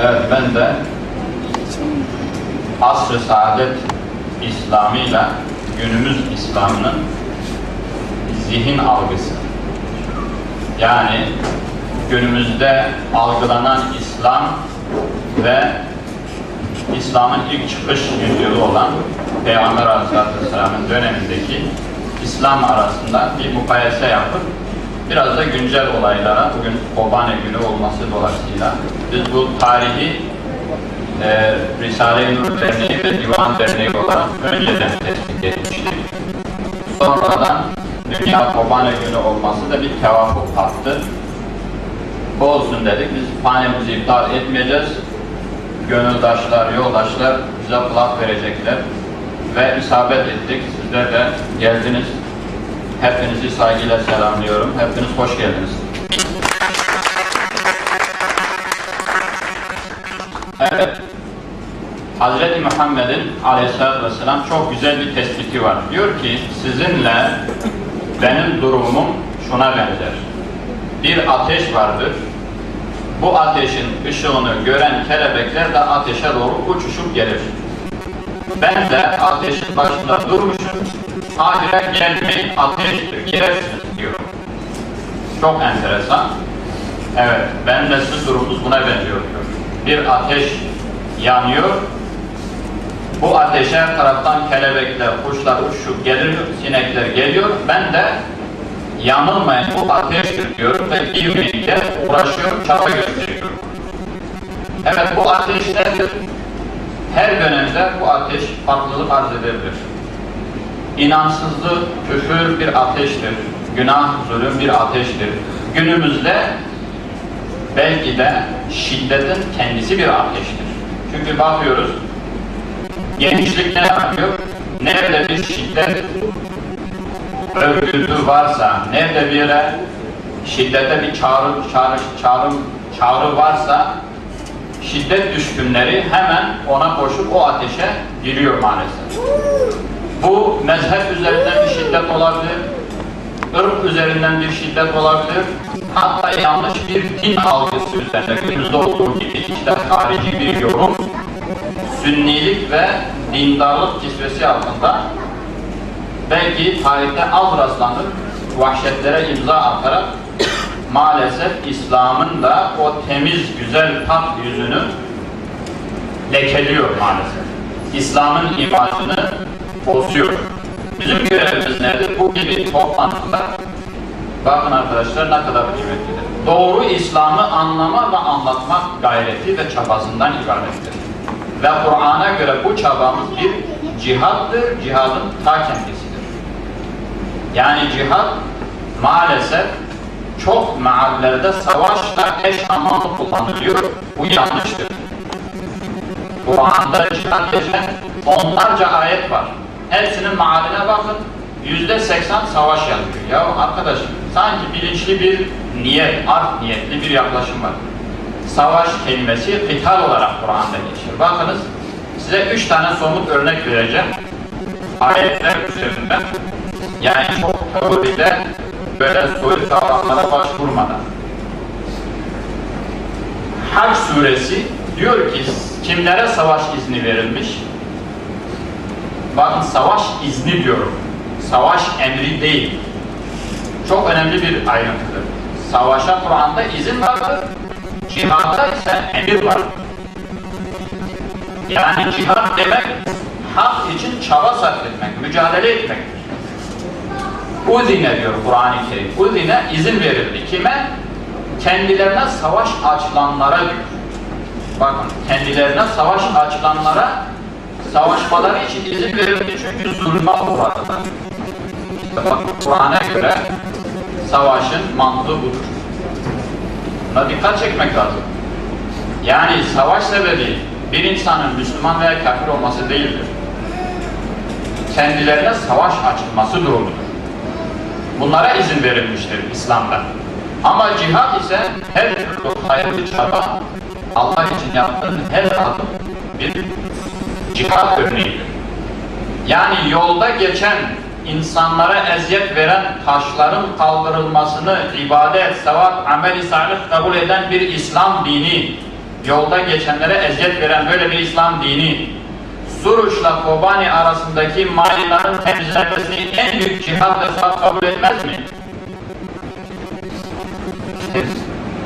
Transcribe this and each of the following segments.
Evet ben de asr-ı saadet İslam'ıyla günümüz İslam'ının zihin algısı. Yani günümüzde algılanan İslam ve İslam'ın ilk çıkış yüzyılı olan Peygamber Aleyhisselatü Vesselam'ın dönemindeki İslam arasında bir mukayese yapıp biraz da güncel olaylara bugün Kobane günü olması dolayısıyla biz bu tarihi e, Risale-i Nur Derneği ve Divan Derneği olarak önceden tespit etmiştik. Sonradan Dünya Kobane günü olması da bir tevafuk tattı. Bu olsun dedik. Biz panemizi iptal etmeyeceğiz. Gönüldaşlar, yoldaşlar bize kulak verecekler. Ve isabet ettik. Sizler de geldiniz. Hepinizi saygıyla selamlıyorum. Hepiniz hoş geldiniz. Evet. Hazreti Muhammed'in aleyhissalatü vesselam çok güzel bir tespiti var. Diyor ki sizinle benim durumum şuna benzer. Bir ateş vardır. Bu ateşin ışığını gören kelebekler de ateşe doğru uçuşup gelir. Ben de ateşin başında durmuşum. Habire gelmeyin ateştir, girersiniz diyor. Çok enteresan. Evet, ben de sizin durumunuz buna benziyor diyor. Bir ateş yanıyor. Bu ateşe her taraftan kelebekler, kuşlar uçuşup gelir, sinekler geliyor. Ben de yanılmayın bu ateştir diyorum ve girmeyince uğraşıyorum, çaba gösteriyorum. Evet bu ateş nedir? Her dönemde bu ateş farklılık arz edebilir. İnansızlık, küfür bir ateştir. Günah, zulüm bir ateştir. Günümüzde belki de şiddetin kendisi bir ateştir. Çünkü bakıyoruz, gençlik ne yapıyor? Nerede bir şiddet örgütü varsa, nerede bir şiddete bir çağrı, çağrı, çağrı, çağrı varsa şiddet düşkünleri hemen ona koşup o ateşe giriyor maalesef. Bu mezhep üzerinden bir şiddet olabilir, ırk üzerinden bir şiddet olabilir, hatta yanlış bir din algısı üzerinde günümüzde olduğu gibi işte harici bir yorum, sünnilik ve dindarlık kisvesi altında belki tarihte az rastlanır vahşetlere imza atarak maalesef İslam'ın da o temiz, güzel tat yüzünü lekeliyor maalesef. İslam'ın imajını bozuyor. Bizim görevimiz nedir? Bu gibi toplantılar bakın arkadaşlar ne kadar kıymetlidir. Doğru İslam'ı anlama ve anlatmak gayreti ve çabasından ibarettir. Ve Kur'an'a göre bu çabamız bir cihattır, cihadın ta kendisidir. Yani cihad maalesef çok meallerde savaşla eş anlamlı kullanılıyor. Bu yanlıştır. Kur'an'da cihad geçen onlarca ayet var. Hepsinin mealine bakın. Yüzde seksen savaş yazıyor. Ya arkadaş sanki bilinçli bir niyet, art niyetli bir yaklaşım var. Savaş kelimesi kıtal olarak Kur'an'da geçiyor. Bakınız size üç tane somut örnek vereceğim. Ayetler üzerinden yani çok teoride böyle soyut kavramlara başvurmadan. Hac suresi diyor ki kimlere savaş izni verilmiş? Bakın savaş izni diyorum. Savaş emri değil. Çok önemli bir ayrıntıdır. Savaşa Kur'an'da izin vardır. Cihada ise emir var. Yani cihad demek hak için çaba sarf etmek, mücadele etmektir. Uzine diyor Kur'an-ı Kerim. Uzine izin verildi. Kime? Kendilerine savaş açılanlara diyor. Bakın kendilerine savaş açılanlara savaşmaları için izin verildi çünkü zulme uğradılar. Kur'an'a göre savaşın mantığı budur. Buna dikkat çekmek lazım. Yani savaş sebebi bir insanın Müslüman veya kafir olması değildir. Kendilerine savaş açılması durumudur. Bunlara izin verilmiştir İslam'da. Ama cihat ise her türlü hayırlı çaba Allah için yaptığın her adım bir cihat örneğidir. Yani yolda geçen insanlara eziyet veren taşların kaldırılmasını ibadet, sevap, amel-i salih kabul eden bir İslam dini yolda geçenlere eziyet veren böyle bir İslam dini Suruç'la Kobani arasındaki mayınların temizlenmesini en büyük cihat ve kabul etmez mi?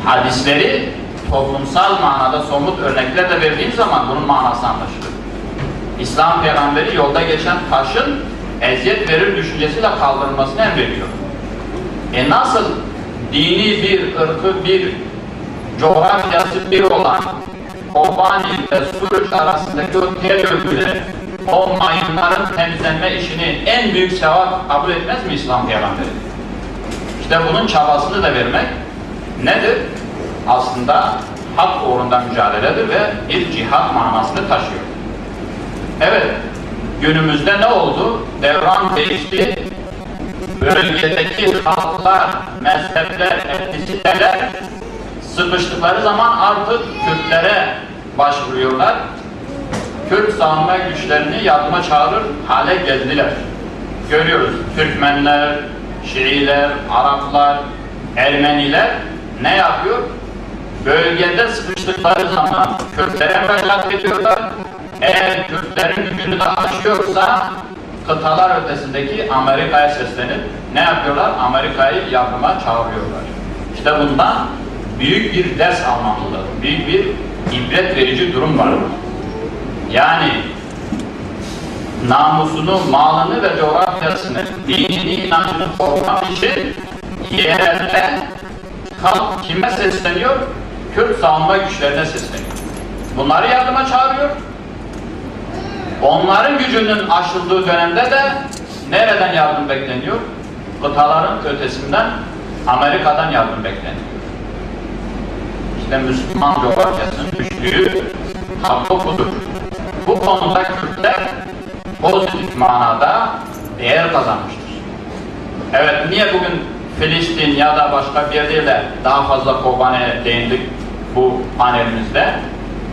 Hadisleri toplumsal manada somut örneklerle verdiğin zaman bunun manası anlaşılır. İslam peygamberi yolda geçen taşın eziyet verir düşüncesiyle kaldırılmasını emrediyor. E nasıl dini bir, ırkı bir, coğrafyası bir olan Kobani ve Suruç arasındaki o tel örgüleri, o mayınların temizlenme işini en büyük sevap kabul etmez mi İslam peygamberi? İşte bunun çabasını da vermek nedir? Aslında hak uğrunda mücadeledir ve bir cihat manasını taşıyor. Evet, günümüzde ne oldu? Devran değişti. Bölgedeki halklar, mezhepler, etnisiteler sıkıştıkları zaman artık Kürtlere başvuruyorlar. Kürt savunma güçlerini yardıma çağırır hale geldiler. Görüyoruz Türkmenler, Şiiler, Araplar, Ermeniler ne yapıyor? Bölgede sıkıştıkları zaman Kürtlere müracaat ediyorlar. Eğer Kürtlerin gücünü de aşıyorsa kıtalar ötesindeki Amerika'ya seslenip ne yapıyorlar? Amerika'yı yardıma çağırıyorlar. İşte bundan büyük bir ders almamızdır. Büyük bir ibret verici durum var. Yani namusunu, malını ve coğrafyasını, dinini, inancını korumak için yerelde halk kime sesleniyor? Kürt savunma güçlerine sesleniyor. Bunları yardıma çağırıyor. Onların gücünün aşıldığı dönemde de nereden yardım bekleniyor? Kıtaların ötesinden Amerika'dan yardım bekleniyor. İşte Müslüman coğrafyasının düştüğü tablo budur. Bu konuda Kürtler pozitif manada değer kazanmıştır. Evet, niye bugün Filistin ya da başka bir yerde de daha fazla Kobane değindik bu panelimizde?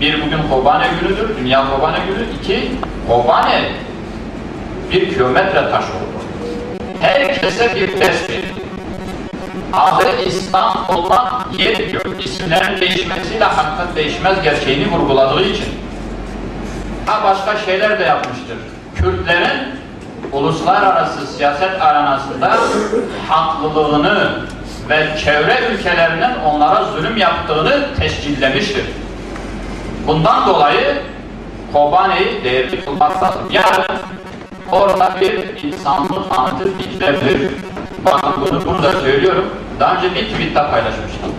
Bir bugün Kobane günüdür, Dünya Kobane günü. İki, Kobane bir kilometre taş oldu. Herkese bir verir. Adı İslam olan yer diyor. İsimlerin değişmesiyle hakikat değişmez gerçeğini vurguladığı için. Ha başka şeyler de yapmıştır. Kürtlerin uluslararası siyaset arenasında haklılığını ve çevre ülkelerinin onlara zulüm yaptığını tescillemiştir. Bundan dolayı Kobane'yi değerli kılmak lazım. Yarın orada bir insanlık anıtı diklebilir. Bakın bunu burada söylüyorum. Daha önce bir tweette paylaşmıştım.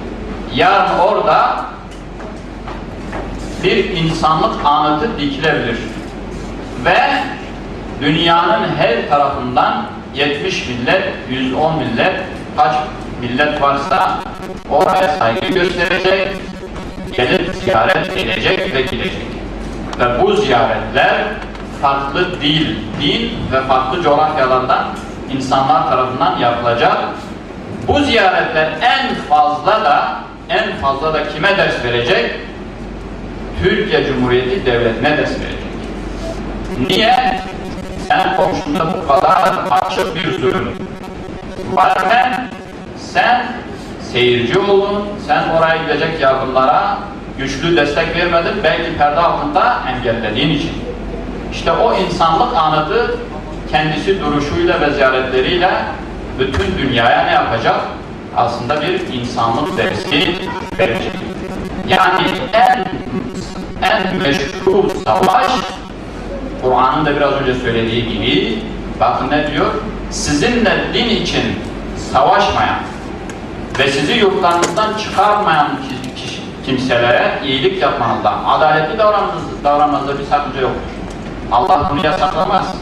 Yarın orada bir insanlık anıtı dikilebilir. Ve dünyanın her tarafından 70 millet, 110 millet, kaç millet varsa oraya saygı gösterecek, gelip ziyaret edecek ve gidecek. Ve bu ziyaretler farklı dil, din ve farklı coğrafyalardan insanlar tarafından yapılacak. Bu ziyaretler en fazla da en fazla da kime ders verecek? Türkiye Cumhuriyeti Devleti'ne ders verecek. Niye? Sen komşunda bu kadar açık bir zulüm varken sen seyirci oldun, sen oraya gidecek yardımlara güçlü destek vermedin, belki perde altında engellediğin için. İşte o insanlık anıtı kendisi duruşuyla ve ziyaretleriyle bütün dünyaya ne yapacak? Aslında bir insanlık dersi verecek. Yani en en meşru savaş Kur'an'ın da biraz önce söylediği gibi bakın ne diyor? Sizinle din için savaşmayan ve sizi yurtlarınızdan çıkarmayan kimselere iyilik yapmanızdan, adaletli davranmanızda, bir sakınca yoktur. Allah bunu yasaklamaz.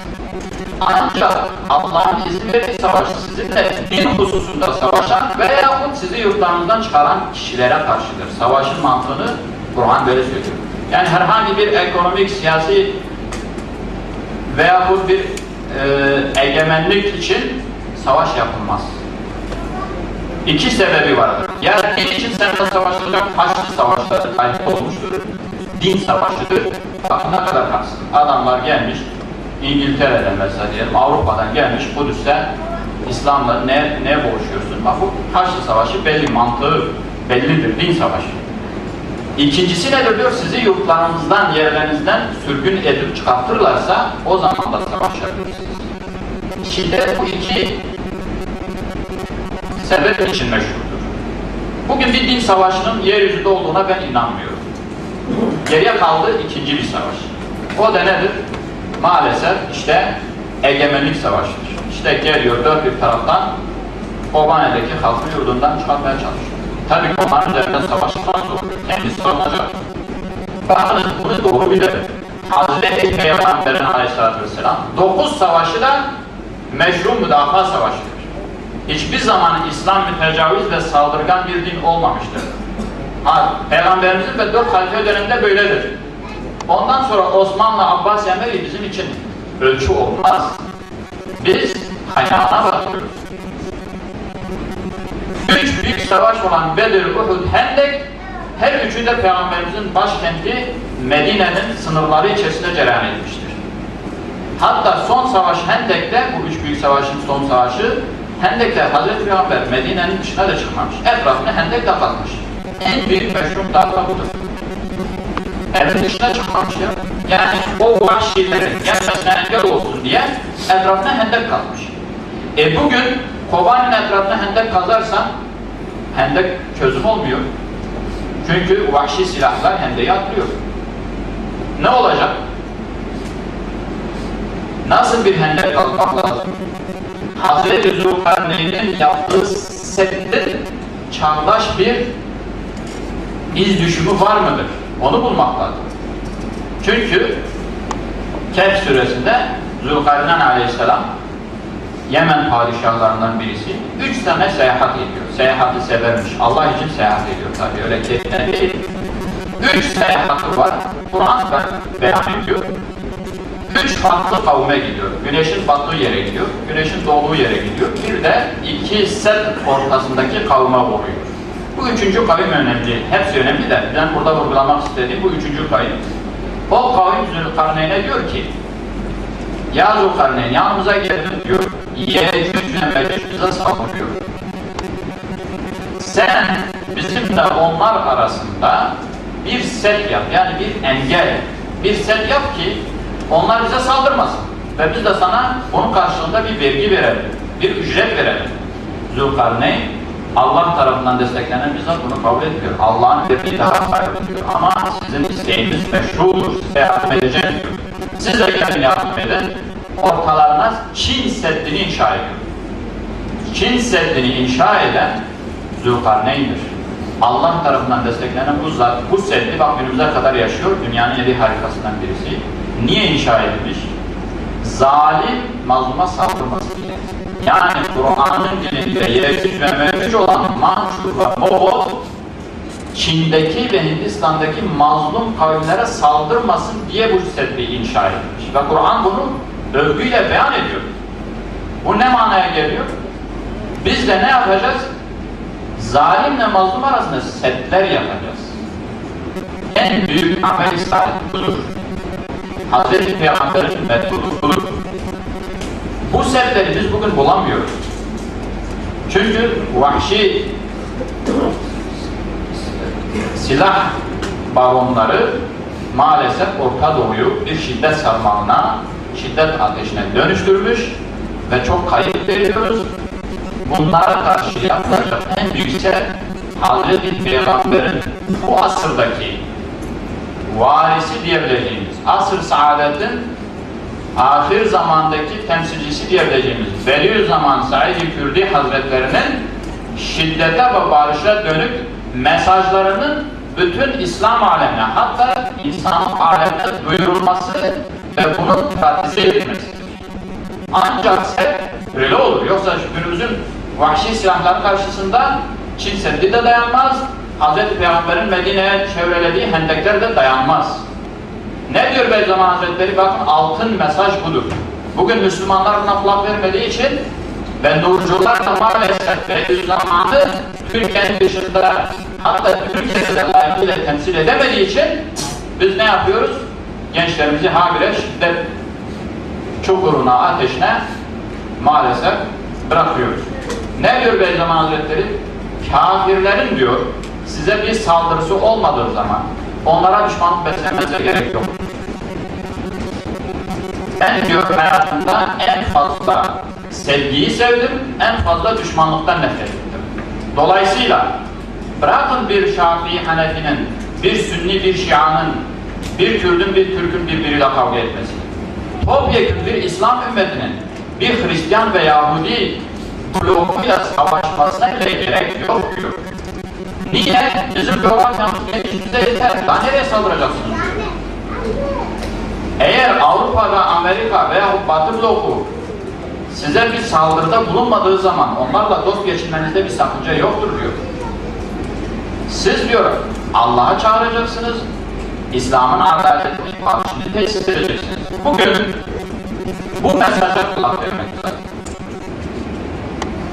Ancak Allah'ın izin verdiği savaş sizinle din hususunda savaşan veya sizi yurtlarınızdan çıkaran kişilere karşıdır. Savaşın mantığını Kur'an böyle söylüyor. Yani herhangi bir ekonomik, siyasi veya bu bir e, egemenlik için savaş yapılmaz. İki sebebi vardır. Ya din için seninle savaşılacak Haçlı savaşları kayıp olmuştur. Din savaşıdır. Bakın ne kadar haksız. Adamlar gelmiş, İngiltere'den mesela diyelim, Avrupa'dan gelmiş Kudüs'te İslam'la ne, ne boğuşuyorsun? Bak bu Haçlı Savaşı belli, mantığı bellidir, din savaşı. İkincisi nedir diyor? Sizi yurtlarınızdan, yerlerinizden sürgün edip çıkartırlarsa o zaman da savaşabilirsiniz. Şiddet bu iki sebep için meşhurdur. Bugün bir din savaşının yeryüzünde olduğuna ben inanmıyorum. Geriye kaldı ikinci bir savaş. O da nedir? Maalesef işte egemenlik savaşıdır. İşte geliyor dört bir taraftan Kobane'deki halkı yurdundan çıkartmaya çalışıyor. Tabii ki onların üzerinde savaşmaz olur. Kendisi sorunacak. Bakın bunu doğru bilir. Hazreti Peygamber'in aleyhissalatü vesselam dokuz savaşı da meşru müdafaa savaşıdır. Hiçbir zaman İslam mütecaviz ve saldırgan bir din olmamıştır. Ha, Peygamberimizin ve dört halife döneminde böyledir. Ondan sonra Osmanlı Abbas Emevi bizim için ölçü olmaz. Biz kaynağına bakıyoruz. Üç büyük savaş olan Bedir, Uhud, Hendek her üçü de Peygamberimizin başkenti Medine'nin sınırları içerisinde cereyan etmiştir. Hatta son savaş Hendek'te, bu üç büyük savaşın son savaşı, Hendek'te Hazreti Peygamber Medine'nin dışına da çıkmamış. Etrafını Hendek'le kapatmış. En büyük meşhur dağda budur. Evin dışına çıkmamış ya. Yani o vahşilerin gelmesine engel olsun diye etrafına hendek kazmış. E bugün Kobani'nin etrafına hendek kazarsan hendek çözüm olmuyor. Çünkü vahşi silahlar hendeyi atlıyor. Ne olacak? Nasıl bir hendek kazmak lazım? Hazreti Zülkarneyn'in yaptığı sette çağdaş bir iz düşümü var mıdır? Onu bulmak lazım. Çünkü Kehf suresinde Zülkarneyn aleyhisselam Yemen padişahlarından birisi üç sene seyahat ediyor. Seyahati severmiş. Allah için seyahat ediyor tabii. Öyle keyiften değil. Üç seyahatı var. Kur'an beyan ediyor. Üç farklı kavme gidiyor. Güneşin battığı yere gidiyor. Güneşin doğduğu yere gidiyor. Bir de iki set ortasındaki kavme vuruyor. Bu üçüncü kavim önemli. Hepsi önemli de ben burada vurgulamak istediğim bu üçüncü kavim. O kavim Zülkarneyn'e diyor ki Ya Zülkarneyn yanımıza gelin diyor. Yecüc ve Mecüc bize saldırıyor. Sen bizimle onlar arasında bir set yap. Yani bir engel. Bir set yap ki onlar bize saldırmasın. Ve biz de sana bunun karşılığında bir vergi verelim. Bir ücret verelim. Zülkarneyn Allah tarafından desteklenen bizzat bunu kabul etmiyor. Allah'ın verdiği daha hayırlı diyor. Ama sizin isteğiniz meşrudur. Size yardım edeceğim diyor. Siz de gelin yardım edin. Ortalarına Çin Seddi'ni inşa ediyor. Çin Seddi'ni inşa eden Zülkarneyn'dir. Allah tarafından desteklenen bu zat, bu seddi bak günümüze kadar yaşıyor. Dünyanın yedi harikasından birisi. Niye inşa edilmiş? Zalim mazluma saldırması. Yani Kur'an'ın dilinde Yecüc ve Mecüc olan Mançur ve Moğol Çin'deki ve Hindistan'daki mazlum kavimlere saldırmasın diye bu seddi inşa edilmiş. Ve Kur'an bunu övgüyle beyan ediyor. Bu ne manaya geliyor? Biz de ne yapacağız? Zalimle mazlum arasında setler yapacağız. En büyük salih budur. Hazreti Peygamber'in metodu budur. Bu setleri biz bugün bulamıyoruz. Çünkü vahşi silah baronları maalesef Orta Doğu'yu bir şiddet sarmalına, şiddet ateşine dönüştürmüş ve çok kayıp veriyoruz. Bunlara karşı yapılacak en büyük şey Hazreti Peygamber'in bu asırdaki varisi diyebileceğimiz, asır saadetin ahir zamandaki temsilcisi diyebileceğimiz Bediüzzaman Said-i Kürdi Hazretlerinin şiddete ve barışa dönük mesajlarının bütün İslam alemine hatta insan alemine duyurulması ve bunun pratize edilmesidir. Ancak böyle olur. Yoksa günümüzün vahşi silahlar karşısında Çin de dayanmaz, Hz. Peygamber'in Medine'ye çevrelediği hendekler de dayanmaz. Ne diyor Beyzaman Hazretleri? Bakın altın mesaj budur. Bugün Müslümanlar buna kulak vermediği için ve nurcular da maalesef Beyzaman'ı Türkiye'nin dışında hatta Türkiye'de layıkıyla temsil edemediği için biz ne yapıyoruz? Gençlerimizi habire şiddet çukuruna, ateşine maalesef bırakıyoruz. Ne diyor Beyzaman Hazretleri? Kafirlerin diyor, size bir saldırısı olmadığı zaman onlara düşmanlık beslemenize gerek yok. Ben diyor hayatımda en fazla sevgiyi sevdim, en fazla düşmanlıktan nefret ettim. Dolayısıyla bırakın bir Şafii Hanefi'nin, bir Sünni bir Şia'nın, bir Kürdün bir Türk'ün birbiriyle kavga etmesini. Topyekun bir İslam ümmetinin bir Hristiyan ve Yahudi blokuyla savaşmasına gerek yok diyor. Niye? Bizim coğrafyamız gelişimize yeter. Daha nereye saldıracaksınız. Eğer Avrupa ve Amerika veya Batı bloku size bir saldırıda bulunmadığı zaman onlarla dost geçirmenizde bir sakınca yoktur diyor. Siz diyor Allah'a çağıracaksınız, İslam'ın adaletini bakışını tesis edeceksiniz. Bugün bu mesaja kulak vermek lazım.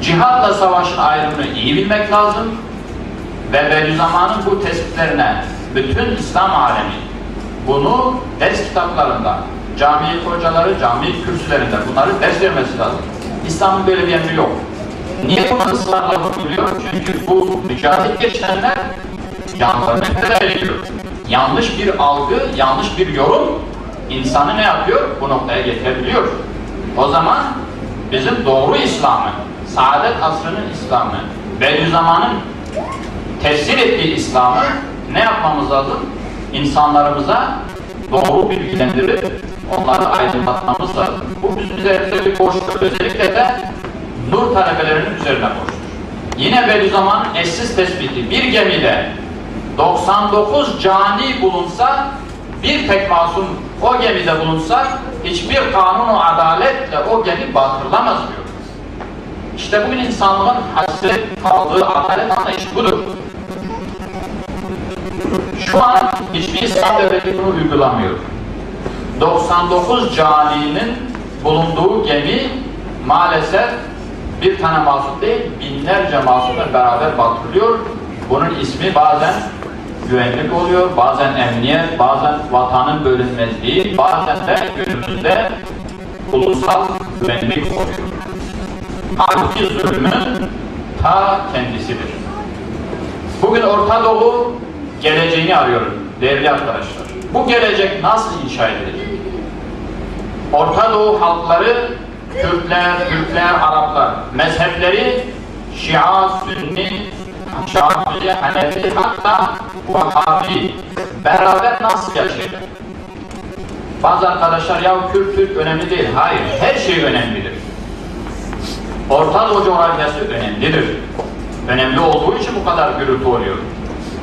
Cihatla savaşın ayrımını iyi bilmek lazım ve Bediüzzaman'ın bu tespitlerine bütün İslam alemi bunu ders kitaplarında, cami hocaları, cami kürsülerinde bunları ders vermesi lazım. İslam'ın böyle bir emri yok. Niye bunu ısrarla vurguluyor? Çünkü bu mücadele geçenler yanlarını feda ediyor. Yanlış bir algı, yanlış bir yorum insanı ne yapıyor? Bu noktaya getirebiliyor. O zaman bizim doğru İslam'ı, saadet asrının İslam'ı, Bediüzzaman'ın tefsir ettiği İslam'ı ne yapmamız lazım? İnsanlarımıza doğru bilgilendirip onları aydınlatmamız lazım. Bu bizim üzerinde bir borçtur. Özellikle de nur talebelerinin üzerine borçtur. Yine Bediüzzaman'ın eşsiz tespiti bir gemide 99 cani bulunsa bir tek masum o gemide bulunsa hiçbir kanunu adaletle o gemi batırılamaz diyor. İşte bugün insanlığın hasret kaldığı adalet anlayışı budur. Şu an hiçbir İslam devleti bunu uygulamıyor. 99 caninin bulunduğu gemi maalesef bir tane masum değil, binlerce masumla beraber batırılıyor. Bunun ismi bazen güvenlik oluyor, bazen emniyet, bazen vatanın bölünmezliği, bazen de günümüzde ulusal güvenlik oluyor. Halbuki zulmün ta kendisidir. Bugün Orta Doğu geleceğini arıyorum değerli arkadaşlar. Bu gelecek nasıl inşa edilecek? Orta Doğu halkları Kürtler, Türkler, Araplar mezhepleri Şia, Sünni, Şafii, Hanefi hatta Vahabi beraber nasıl yaşayacak? Bazı arkadaşlar ya Kürt Türk önemli değil. Hayır, her şey önemlidir. Orta Doğu coğrafyası önemlidir. Önemli olduğu için bu kadar gürültü oluyor.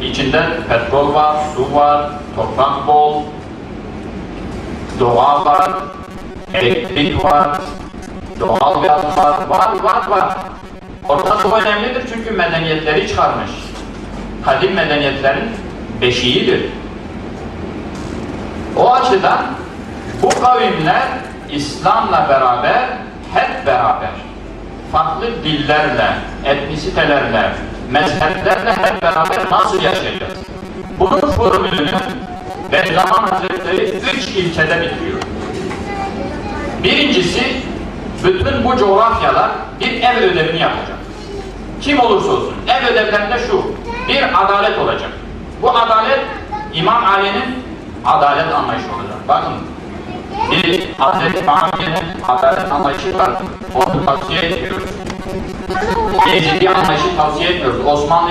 İçinde petrol var, su var, toprak bol, doğa var, elektrik var, doğal gaz var, var, var, var. Orta Doğu önemlidir çünkü medeniyetleri çıkarmış. Kadim medeniyetlerin beşiğidir. O açıdan bu kavimler İslam'la beraber, hep beraber, farklı dillerle, etnisitelerle, mezheplerle hep beraber nasıl yaşayacağız? Bunun formülünü Bediüzzaman Hazretleri üç ilçede bitiriyor. Birincisi, bütün bu coğrafyalar bir ev ödevini yapacak. Kim olursa olsun. Ev ödevlerinde şu, bir adalet olacak. Bu adalet İmam Ali'nin adalet anlayışı olacak. Bakın, bir Hazreti Muhammed'in adalet anlayışı var. Onu tavsiye ediyoruz. Mecidi anlayışı tavsiye etmiyoruz. Osmanlı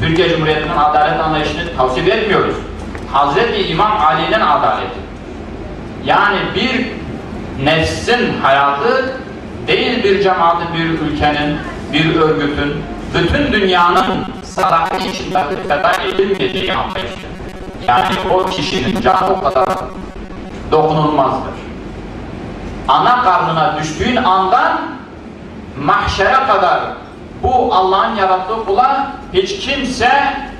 Türkiye Cumhuriyeti'nin adalet anlayışını tavsiye etmiyoruz. Hazreti İmam Ali'nin adaleti. Yani bir nefsin hayatı değil bir cemaatin, bir ülkenin, bir örgütün, bütün dünyanın sadakati içinde feda edilmeyeceği anlayışı. Yani o kişinin canı o kadar dokunulmazdır. Ana karnına düştüğün andan mahşere kadar bu Allah'ın yarattığı kula hiç kimse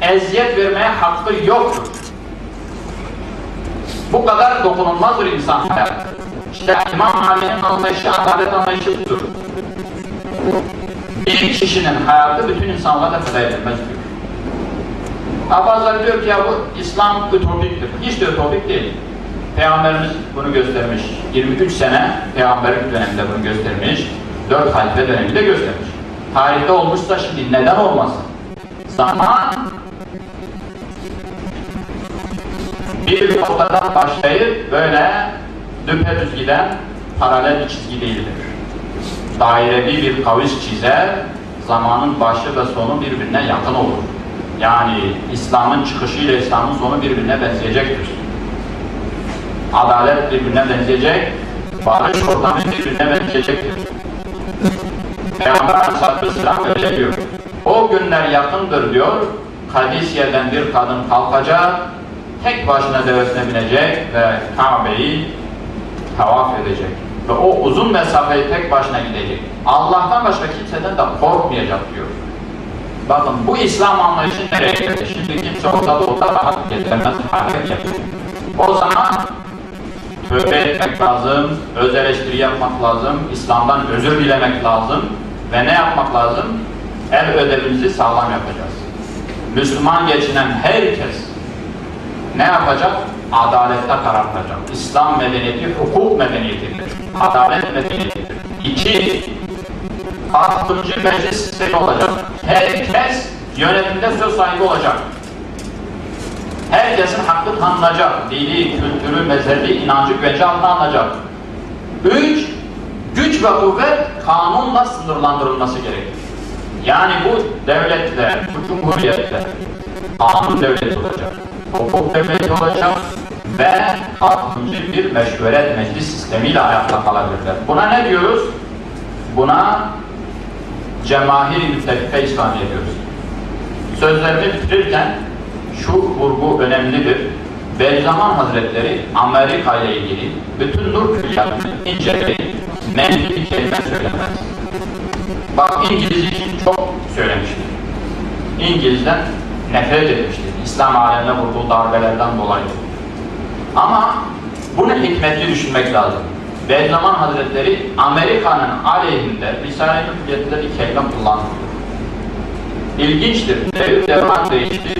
eziyet vermeye hakkı yoktur. Bu kadar dokunulmazdır insan. İşte İmam Ali'nin anlayışı, adalet anlayışı budur. Bir kişinin hayatı bütün insanlara feda edilmez diyor. Ha diyor ki ya bu İslam ütopiktir. Hiç de ütopik değil. Peygamberimiz bunu göstermiş. 23 sene peygamberlik döneminde bunu göstermiş. 4 halife döneminde göstermiş. Tarihte olmuşsa şimdi neden olmasın? Zaman bir noktadan başlayıp böyle düpedüz giden paralel bir çizgi değildir. Dairevi bir kavis çizer, zamanın başı ve sonu birbirine yakın olur. Yani İslam'ın çıkışı ile İslam'ın sonu birbirine benzeyecektir. Adalet birbirine benzeyecek, barış ortamı birbirine benzeyecektir. Peygamber Aleyhisselatü Vesselam öyle diyor. O günler yakındır diyor, Kadisiye'den bir kadın kalkacak, tek başına devesine binecek ve Kabe'yi tavaf edecek. Ve o uzun mesafeyi tek başına gidecek. Allah'tan başka kimseden de korkmayacak diyor. Bakın bu İslam anlayışı nereye geldi? Şimdi kimse orada doğuda rahat getiremez hale geldi. O zaman tövbe etmek lazım, öz eleştiri yapmak lazım, İslam'dan özür dilemek lazım ve ne yapmak lazım? El ödevimizi sağlam yapacağız. Müslüman geçinen herkes ne yapacak? Adalette karar kılacak. İslam medeniyeti hukuk medeniyetidir. Adalet medeniyetidir. İki, Artımcı meclis sistemi olacak. Herkes yönetimde söz sahibi olacak. Herkesin hakkı tanınacak. Dini, kültürü, mezhebi, inancı güvence altına alınacak. Üç, güç ve kuvvet kanunla sınırlandırılması gerekir. Yani bu devletler, bu cumhuriyetler kanun devleti olacak. Hukuk devleti olacak ve artımcı bir meşveret meclis sistemiyle ayakta kalabilirler. Buna ne diyoruz? Buna cemahir-i müttefika İslamiye diyoruz. Sözlerimi bitirirken şu vurgu önemlidir. Bediüzzaman Hazretleri Amerika ile ilgili bütün nur külliyatını inceleyip menfi bir söylemez. Bak İngiliz için çok söylemiştir. İngiliz'den nefret etmiştir. İslam alemine vurduğu darbelerden dolayı. Ama bunu hikmetli düşünmek lazım. Bediüzzaman Hazretleri Amerika'nın aleyhinde Risale-i Nur'da bir kelime kullanıyor. İlginçtir. Devir devran değişti.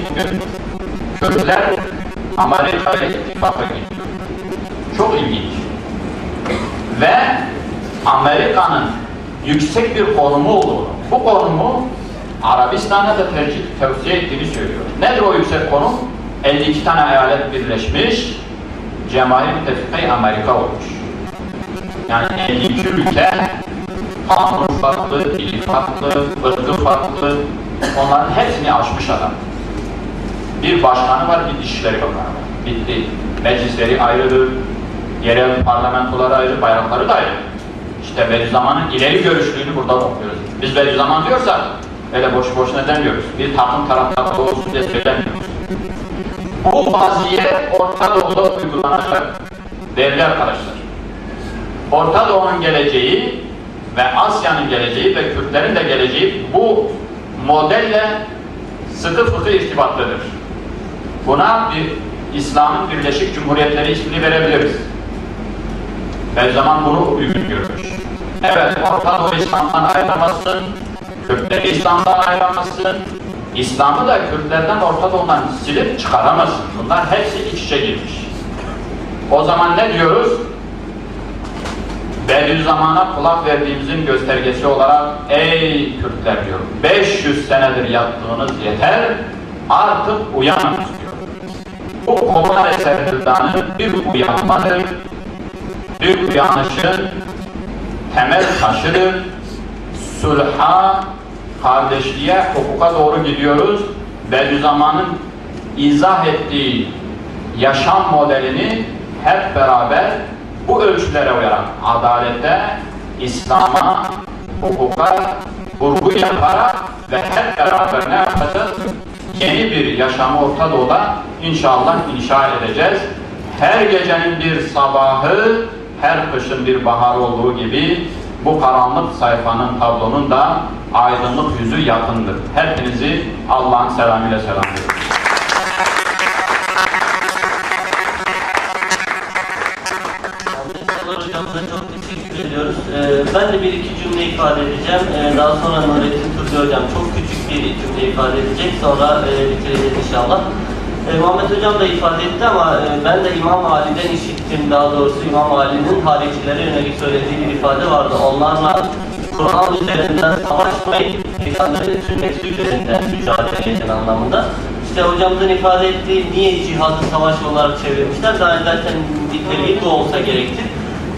Amerika ile ittifaka gidiyor. Çok ilginç. Ve Amerika'nın yüksek bir konumu olduğunu, bu konumu Arabistan'a da tercih, tavsiye ettiğini söylüyor. Nedir o yüksek konum? 52 tane eyalet birleşmiş, Cemahir Müttefikayı Amerika olmuş. Yani 52 ülke kanun farklı, dili farklı, ırkı farklı, onların hepsini aşmış adam. Bir başkanı var, bir dışişleri bakanı var. Bitti. Meclisleri ayrıdır, yerel parlamentoları ayrı, bayrakları da ayrı. İşte Bediüzzaman'ın ileri görüşlüğünü burada okuyoruz. Biz Bediüzzaman diyorsak öyle boş boşuna demiyoruz. Bir takım taraftarı olsun diye söylemiyoruz. Bu vaziyet Orta Doğu'da uygulanacak değerli arkadaşlar. Orta Doğu'nun geleceği ve Asya'nın geleceği ve Kürtlerin de geleceği bu modelle sıkı fıkı irtibatlıdır. Buna bir İslam'ın Birleşik Cumhuriyetleri ismini verebiliriz. Ve zaman bunu uygun görmüş. Evet, Orta Doğu İslam'dan ayrılmasın, Kürtler İslam'dan ayrılmasın, İslam'ı da Kürtlerden Orta Doğu'dan silip çıkaramazsın. Bunlar hepsi iç içe girmiş. O zaman ne diyoruz? Bediüzzaman'a kulak verdiğimizin göstergesi olarak ey Kürtler diyor 500 senedir yattığınız yeter artık uyanın diyor. Bu Kovan Eser'danın bir uyanmadır bir uyanışın temel taşıdır sulha kardeşliğe, hukuka doğru gidiyoruz. Bediüzzaman'ın izah ettiği yaşam modelini hep beraber bu ölçülere uyarak adalete, İslam'a, hukuka vurgu yaparak ve hep beraber ne yapacağız? Yeni bir yaşamı Orta Doğu'da inşallah inşa edeceğiz. Her gecenin bir sabahı, her kışın bir bahar olduğu gibi bu karanlık sayfanın tablonun da aydınlık yüzü yakındır. Hepinizi Allah'ın selamıyla selamlıyorum. Çok teşekkür ediyoruz. Ee, ben de bir iki cümle ifade edeceğim. Ee, daha sonra Nurettin Turcu Hocam çok küçük bir cümle ifade edecek. Sonra e, bitireceğiz inşallah. Ee, Muhammed Hocam da ifade etti ama e, ben de İmam Ali'den işittim. Daha doğrusu İmam Ali'nin tarihçilere yönelik söylediği bir ifade vardı. Onlarla Kur'an üzerinden savaşmayın, insanları sünnet üzerinden mücadele edin anlamında. işte hocamızın ifade ettiği niye cihadı savaş olarak çevirmişler? Zaten zaten niteliği bu olsa gerektir.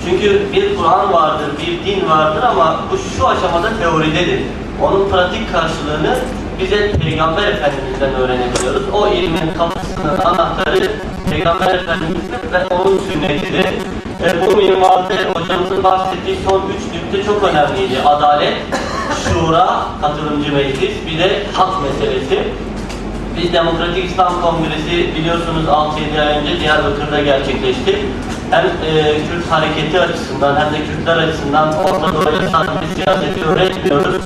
Çünkü bir Kur'an vardır, bir din vardır ama bu şu aşamada teoridedir. Onun pratik karşılığını bize Peygamber Efendimiz'den öğrenebiliyoruz. O ilmin kapısının anahtarı Peygamber Efendimiz'dir ve onun sünnetidir. E, bu minvalde hocamızın bahsettiği son üç nükte çok önemliydi. Adalet, şura, katılımcı meclis, bir de hak meselesi. Biz Demokratik İslam Kongresi biliyorsunuz 6-7 ay önce Diyarbakır'da gerçekleşti. Hem e, Kürt hareketi açısından hem de Kürtler açısından orada doğru sadece siyaseti öğretmiyoruz.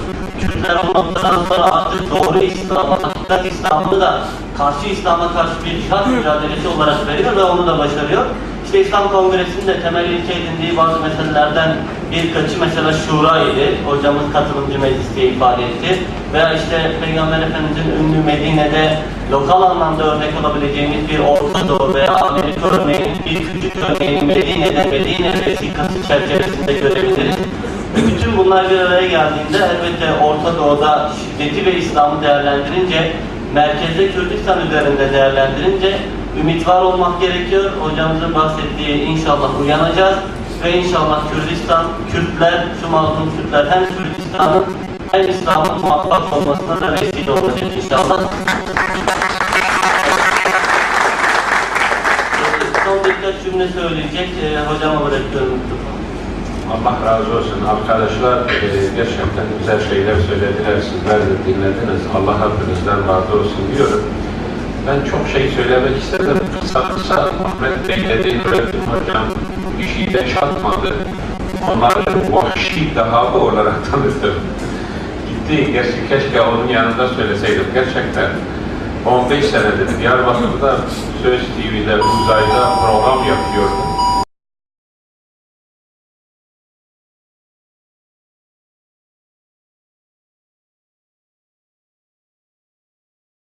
O noktadan sonra artık doğru İslam'a, hakikat İslam'ı da karşı İslam'a karşı bir cihat mücadelesi olarak veriyor ve onu da başarıyor. İşte İslam Kongresi'nin de temel ilke edindiği bazı meselelerden birkaçı mesela şura idi. Hocamız katılımcı meclis diye ifade etti. Veya işte Peygamber Efendimiz'in ünlü Medine'de lokal anlamda örnek olabileceğimiz bir Orta Doğu veya Amerika örneğinin bir küçük örneğini Medine'de Medine vesikası çerçevesinde görebiliriz. Bunlar bir araya geldiğinde elbette Orta Doğu'da şiddeti ve İslam'ı değerlendirince merkezde Kürdistan üzerinde değerlendirince ümit var olmak gerekiyor. Hocamızın bahsettiği inşallah uyanacağız ve inşallah Kürdistan, Kürtler, şu mazlum Kürtler hem Kürdistan'ın hem İslam'ın muvaffak olmasına da vesile olacak inşallah. Son birkaç cümle söyleyecek. Ee, hocama bırakıyorum mikrofonu. Allah razı olsun. Arkadaşlar e, gerçekten güzel şeyler söylediler. Sizler de dinlediniz. Allah hepinizden razı olsun diyorum. Ben çok şey söylemek istedim. Kısa kısa Ahmet Bey dediği Nurettin Hocam işiyle çatmadı. Onları vahşi dahavı olarak tanıdım. Gitti. Gerçi keşke onun yanında söyleseydim. Gerçekten 15 senedir Diyarbakır'da Söz TV'de uzayda program yapıyordum.